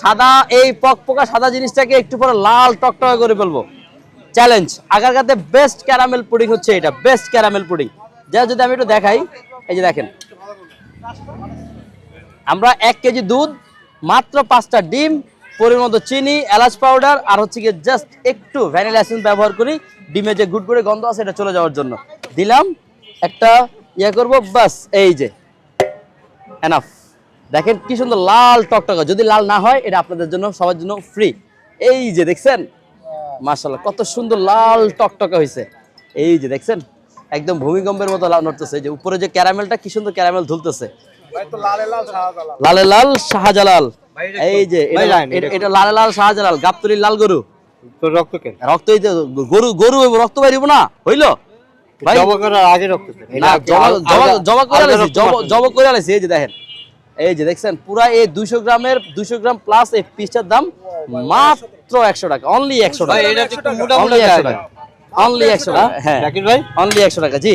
সাদা, এই পকপকা সাদা জিনিসটাকে একটু পরে লাল টকটকা করে ফেলব। চ্যালেঞ্জ আগারগাতে বেস্ট ক্যারামেল পুডিং হচ্ছে এটা বেস্ট ক্যারামেল পুডিং যা যদি আমি একটু দেখাই, এই যে দেখেন। আমরা এক কেজি দুধ, মাত্র পাঁচটা ডিম, পরিমাণ চিনি, এলাচ পাউডার আর হচ্ছে গিয়ে জাস্ট একটু ভ্যানিলা এসেন্স ব্যবহার করি। ডিমে যে গুড় গুড়ে গন্ধ আছে, এটা চলে যাওয়ার জন্য। দিলাম, একটা ইয়ে করব বাস এই যে। এনাফ দেখেন কি সুন্দর লাল টকটকা। যদি লাল না হয় এটা আপনাদের জন্য সবার জন্য ফ্রি এই যে দেখছেন? মাশাল্লাহ কত সুন্দর লাল টকটকা হয়েছে। এই যে দেখছেন? একদম ভূমিকম্পের মতো লাল নড়তেছে। যে উপরে যে ক্যারামেলটা কি সুন্দর ক্যারামেল ঝুলতেছে লালে লাল শাহজালাল। এই যে এটা- লালে লাল শাহজালাল গাবতলির লাল গরু। রক্ত রক্ত গরু গরু রক্ত বাইরিব না। হইল? জবা করে জবা করে এই যে দেখেন। এই যে দেখছেন পুরা এই দুইশো গ্রামের দুইশো গ্রাম প্লাস এই পিসটার দাম মাত্র একশো টাকা অনলি একশো টাকা। অনলি একশো টাকা। অনলি একশো টাকা হ্যাঁ। ভাই? অনলি একশো টাকা জি।